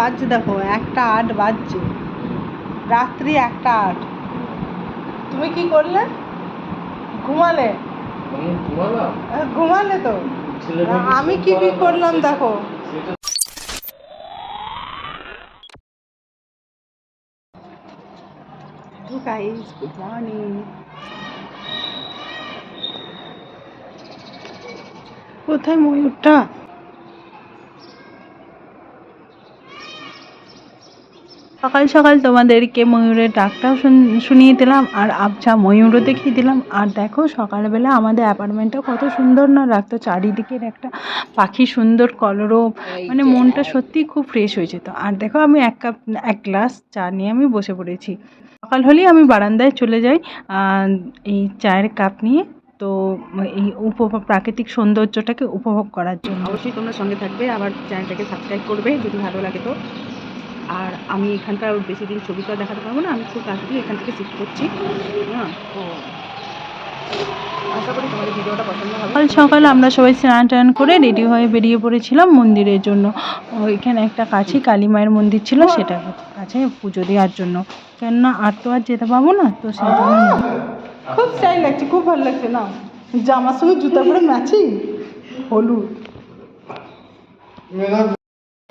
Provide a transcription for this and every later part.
বাজছে দেখো একটা আট বাজছে। রাত্রি একটা আট। তুমি কি করলে? ঘুমালে? আমি ঘুমালে তো। আমি কি কি করলাম দেখো? গুড মর্নিং কোথায় ময়ূরটা? সকাল সকাল তোমাদেরকে ময়ূরের ডাকটাও শুন- শুনিয়ে দিলাম আর আবছা ময়ূরও দেখিয়ে দিলাম। আর দেখো সকালবেলা আমাদের অ্যাপার্টমেন্টটা কত সুন্দর না লাগতো চারিদিকের একটা পাখি সুন্দর কলরব মানে মনটা সত্যিই খুব ফ্রেশ হয়ে যেত। আর দেখো আমি এক কাপ এক গ্লাস চা নিয়ে আমি বসে পড়েছি। সকাল হলেই আমি বারান্দায় চলে যাই এই চায়ের কাপ নিয়ে। তো এই উপভোগ প্রাকৃতিক সৌন্দর্যটাকে উপভোগ করার জন্য। অবশ্যই তোমরা সঙ্গে থাকবে আবার চ্যানেলটাকে সাবস্ক্রাইব করবে যদি ভালো লাগে তো। আর আমি এখানকার বেশি দিন ছবি তো দেখাতে পারব না আমি খুব তাড়াতাড়ি এখান থেকে শিফট করছি হ্যাঁ তো আশা করি তোমাদের ভিডিওটা পছন্দ হবে। সকাল সকাল আমরা সবাই স্নান টান করে রেডি হয়ে বেরিয়ে পড়েছিলাম মন্দিরের জন্য। ওইখানে একটা কাছে কালী মায়ের মন্দির ছিল সেটা কাছে পুজো দেওয়ার জন্য। কেননা আর তো আর যেতে পাবো না তো সেই জন্য খুব স্টাইল লাগছে খুব ভালো লাগছে না? জামার সঙ্গে জুতা পরে ম্যাচিং হলুদ।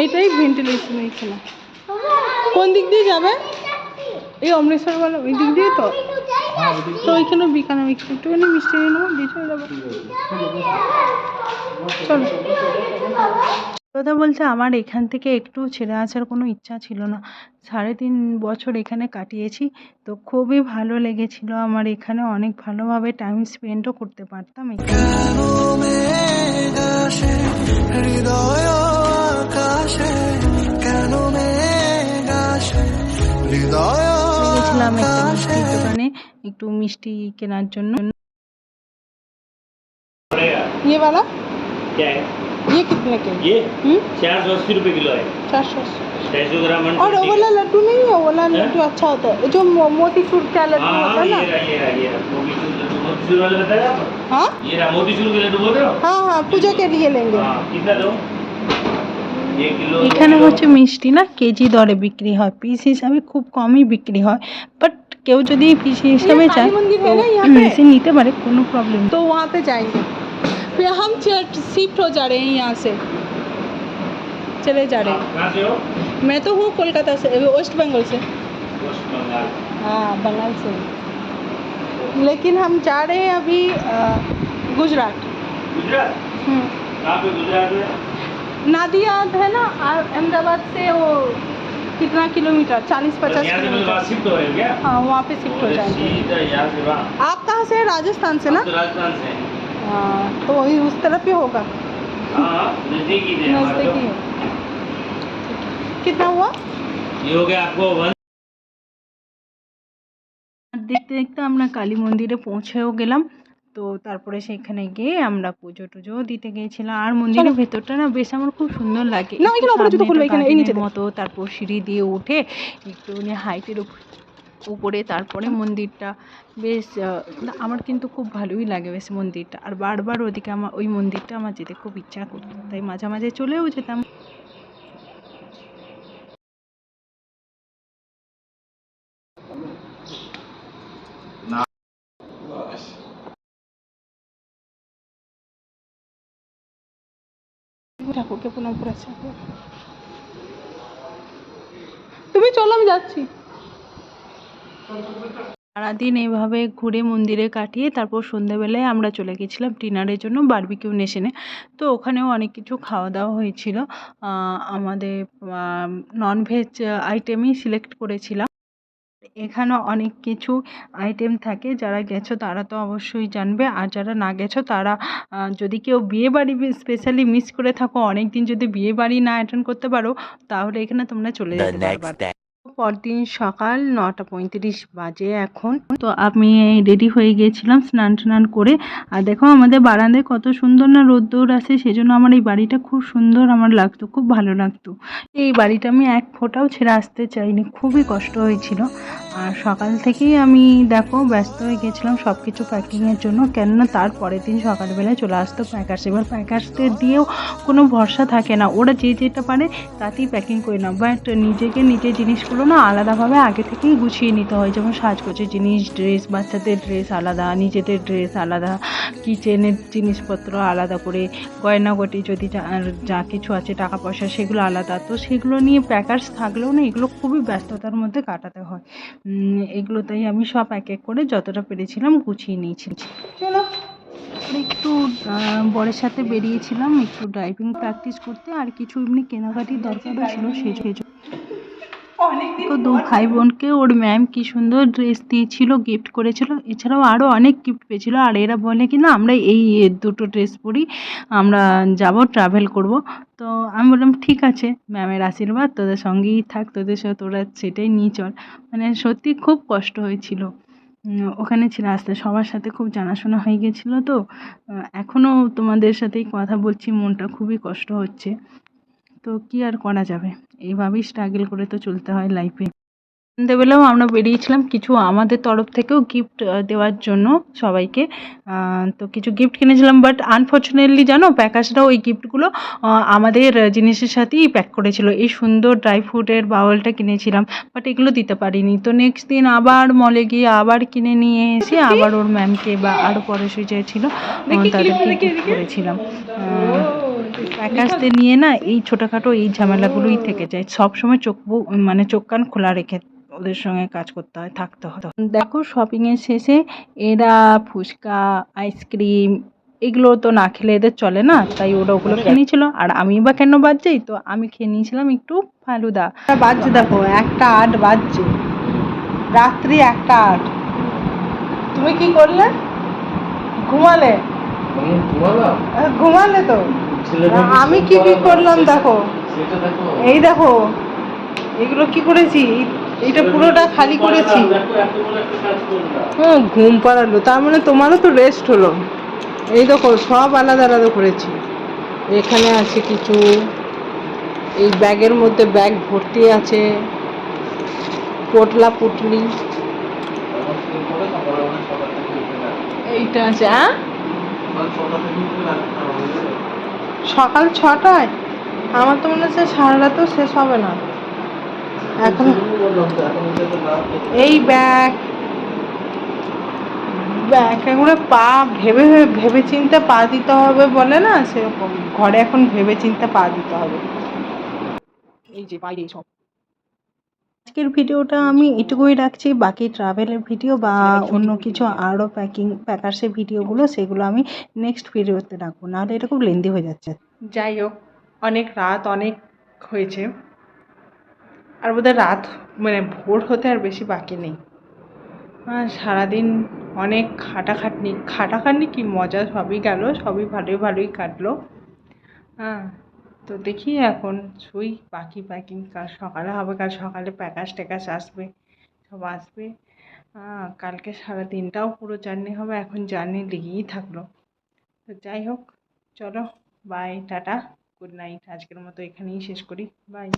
এইটাই ভেন্টিলেশন এইখানে কোন দিক দিয়ে যাবে? এই অমৃতসর বলো ওই দিক দিয়ে তো? তো ওইখানে বিকানে একটুখানি মিষ্টি নিয়ে নেব, দিয়ে চলে যাব। চলো। কথা বলছে আমার এখান থেকে একটু ছেড়ে আসার কোনো ইচ্ছা ছিল না সাড়ে তিন বছর এখানে কাটিয়েছি তো খুবই ভালো লেগেছিল আমার এখানে অনেক ভালোভাবে টাইম স্পেন্ডও করতে পারতাম এখানে গেছিলাম একটা মিষ্টির দোকানে একটু মিষ্টি কেনার জন্য ये वाला क्या है ये कितने के ये हम्म चार सौ अस्सी रुपये किलो है चार सौ ढाई सौ ग्राम और वो वाला लड्डू नहीं है वो वाला हैं? लड्डू अच्छा होता है जो मो- मोतीचूर का लड्डू हाँ होता हाँ है ये ना रहा ये रहा ये रहा मोतीचूर लड्डू मोतीचूर वाले बताया आपको हाँ ये रहा मोतीचूर के लड्डू बोल रहे हो हाँ हाँ पूजा के लिए लेंगे हाँ कितना दो एक किलो दो এখানে किलो। হচ্ছে মিষ্টি না কেজি দরে বিক্রি হয় পিস হিসাবে খুব কমই বিক্রি হয় বাট কেউ যদি পিস হিসাবে চায় তো মেশিন নিতে পারে কোনো প্রবলেম তো वहाँ पे जाएंगे फिर हम शिफ्ट हो जा रहे हैं यहाँ से। चले जा रहे कहाँ से हो? हैं मैं तो हूँ कोलकाता से वेस्ट बंगाल से। हाँ बंगाल से। लेकिन हम जा रहे हैं अभी गुजरात। गुजरात? हम्म। कहाँ पे गुजरात में नादिया है ना अहमदाबाद से वो कितना किलोमीटर? चालीस पचास किलोमीटर। हो हो हाँ वहाँ पे शिफ्ट हो जाएँगे। आप कहाँ से हैं? राजस्थान से ना? तो राजस्थान से हैं। हाँ तो वही उस तरफ ही होगा हाँ हाँ नजदीकी थे हमारे नजदीकी तो। है कितना हुआ ये हो गया आपको वन দেখতে দেখতে আমরা কালী মন্দিরে পৌঁছেও গেলাম তো তারপরে সেখানে গিয়ে আমরা পুজো টুজো দিতে গিয়েছিলাম আর মন্দিরের ভেতরটা না বেশ আমার খুব সুন্দর লাগে না, এখানে একটু ওপরে জুতো সামনে খুলবে, একটা এখানে, এই নিচে garden এর দে। মতো তারপর সিঁড়ি দিয়ে উঠে একটুখানি হাইটের উপরে তারপরে মন্দিরটা। বেশ আমার কিন্তু খুব ভালোই লাগে বেশ মন্দিরটা। আর বারবার ওদিকে আমার, ওই মন্দিরটা আমার যেতে খুব ইচ্ছা করতো, তাই মাঝে মাঝে চলেও যেতাম। ঠাকুরকে তুমি চলো, আমি যাচ্ছি। সারাদিন এইভাবে ঘুরে মন্দিরে কাটিয়ে তারপর সন্ধেবেলায় আমরা চলে গেছিলাম ডিনারের জন্য বারবিকিউ নেশনে। তো ওখানেও অনেক কিছু খাওয়া দাওয়া হয়েছিল। আমাদের ননভেজ আইটেমই সিলেক্ট করেছিলাম। এখানে অনেক কিছু আইটেম থাকে যারা গেছো তারা তো অবশ্যই জানবে। আর যারা না গেছো তারা যদি কেউ বিয়ে বাড়ি স্পেশালি মিস করে থাকো অনেক দিন যদি বিয়ে বাড়ি না অ্যাটেন্ড করতে পারো তাহলে এখানে তোমরা চলে যেতে পারবা. পরদিন সকাল নটা পঁয়ত্রিশ বাজে এখন। তো আমি রেডি হয়ে গিয়েছিলাম, স্নান টান করে। আর দেখো আমাদের বারান্দায় কত সুন্দর না রোদ্দৌর আছে, সেজন্য আমার এই বাড়িটা খুব সুন্দর আমার লাগতো, খুব ভালো লাগতো। এই বাড়িটা আমি এক ফোঁটাও ছেড়ে আসতে চাইনি, খুবই কষ্ট হয়েছিল। আর সকাল থেকেই আমি দেখো ব্যস্ত হয়ে গেছিলাম সব কিছু প্যাকিংয়ের জন্য। কেননা তার পরের দিন সকালবেলায় চলে আসতো প্যাকার্স এবার প্যাকার্সদের দিয়েও কোনো ভরসা থাকে না। ওরা যে যেটা পারে তাতেই প্যাকিং করে না বাট নিজেকে নিজের জিনিসগুলো না আলাদাভাবে আগে থেকেই গুছিয়ে নিতে হয়। যেমন সাজগোজের জিনিস ড্রেস বাচ্চাদের ড্রেস আলাদা, নিজেদের ড্রেস আলাদা কিচেনের জিনিসপত্র আলাদা করে, গয়নাগটি যদি যা কিছু আছে টাকা পয়সা সেগুলো আলাদা। তো সেগুলো নিয়ে প্যাকার্স থাকলেও না এগুলো খুবই ব্যস্ততার মধ্যে কাটাতে হয়। এগুলো তাই আমি সব এক এক করে যতটা পেরেছিলাম গুছিয়ে নিয়েছি চলো একটু বরের সাথে বেরিয়েছিলাম, একটু ড্রাইভিং প্র্যাকটিস করতে, আর কিছু এমনি কেনাকাটির দরকার ছিল, সেই। তো দু ভাই বোনকে ওর ম্যাম কি সুন্দর ড্রেস দিয়েছিল গিফট করেছিল। এছাড়াও আরও অনেক গিফট পেয়েছিল। আর এরা বলে কি না আমরা এই দুটো ড্রেস পরি আমরা যাব ট্রাভেল করব। তো আমি বললাম ঠিক আছে ম্যামের আশীর্বাদ তোদের সঙ্গেই থাক তোদের সাথে তোরা সেটাই নিয়ে চল। মানে সত্যি খুব কষ্ট হয়েছিল। ওখানে ছিল আসতে সবার সাথে খুব জানাশোনা হয়ে গেছিল তো। এখনও তোমাদের সাথেই কথা বলছি মনটা খুবই কষ্ট হচ্ছে। তো কি আর করা যাবে? এইভাবেই স্ট্রাগল করে তো চলতে হয় লাইফে সন্ধ্যেবেলাও আমরা বেরিয়েছিলাম কিছু আমাদের তরফ থেকেও গিফট দেওয়ার জন্য সবাইকে। তো কিছু গিফট কিনেছিলাম বাট আনফর্চুনেটলি জানো প্যাকাজটা ওই গিফটগুলো আমাদের জিনিসের সাথেই প্যাক করেছিল। এই সুন্দর ড্রাই ফ্রুটের বাউলটা কিনেছিলাম বাট এগুলো দিতে পারিনি। তো নেক্সট দিন আবার মলে গিয়ে আবার কিনে নিয়ে এসে আবার ওর ম্যামকে বা আরও পরে সুইচে ছিল তাদেরকে গিফট করেছিলাম। প্যাকাজদের নিয়ে না এই ছোটোখাটো এই ঝামেলাগুলোই থেকে যায়। সব সময় চোখ মানে চোখ কান খোলা রেখে ওদের সঙ্গে কাজ করতে হয় থাকতে হয়। দেখো শপিংয়ের শেষে এরা ফুচকা আইসক্রিম এগুলো তো না খেলে এদের চলে না তাই ওরা ওগুলো খেয়ে নিয়েছিল। আর আমি বা কেন বাদ যাই তো আমি খেয়ে নিয়েছিলাম একটু ফালুদা। বাজছে দেখো একটা আট বাজছে। রাত্রি একটা আট। তুমি কি করলে? ঘুমালে? ঘুমালে তো। আমি কি কি করলাম দেখো? এই দেখো এগুলো কি করেছি? এইটা পুরোটা খালি করেছি। হুম ঘুম পাড়ালো। তার মানে তোমারও তো রেস্ট হলো। এই দেখো সব আলাদা আলাদা করেছি। এখানে আছে কিছু এই ব্যাগের মধ্যে ব্যাগ ভর্তি আছে। পোটলা পুটলি। এইটা আছে হ্যাঁ সকাল ছটায়? আমার তো মনে হচ্ছে সারা তো শেষ হবে না। এখন এই ব্যাগ ব্যাগ, এগুলো পা ভেবে ভেবে চিনতে পা দিতে হবে বলে না, সেরকম। ঘরে এখন ভেবে চিনতে পা দিতে হবে। এই যে বাইরে সব। আজকের ভিডিওটা আমি এটুকুই রাখছি। বাকি ট্রাভেলের ভিডিও বা অন্য কিছু আরও প্যাকিং প্যাকার্সের ভিডিওগুলো সেগুলো আমি নেক্সট ভিডিওতে রাখব। নাহলে এটা খুব লেন্দি হয়ে যাচ্ছে। যাই হোক অনেক রাত অনেক হয়েছে। আর বোধহয় রাত মানে ভোর হতে আর বেশি বাকি নেই। সারাদিন অনেক খাটাখাটনি খাটাখাটনি কি মজা সবই গেল সবই ভালোই ভালোই কাটলো। হ্যাঁ তো দেখি এখন শুই পাখি প্যাকিং কাল সকালে হবে, কাল সকালে প্যাকাশ ট্যাকাশ আসবে, সব আসবে। কালকে সারা দিনটাও পুরো জার্নি হবে, এখন জার্নি লেগেই থাকল। তো যাই হোক, চলো বাই টাটা গুড নাইট আজকের মতো এখানেই শেষ করি বাই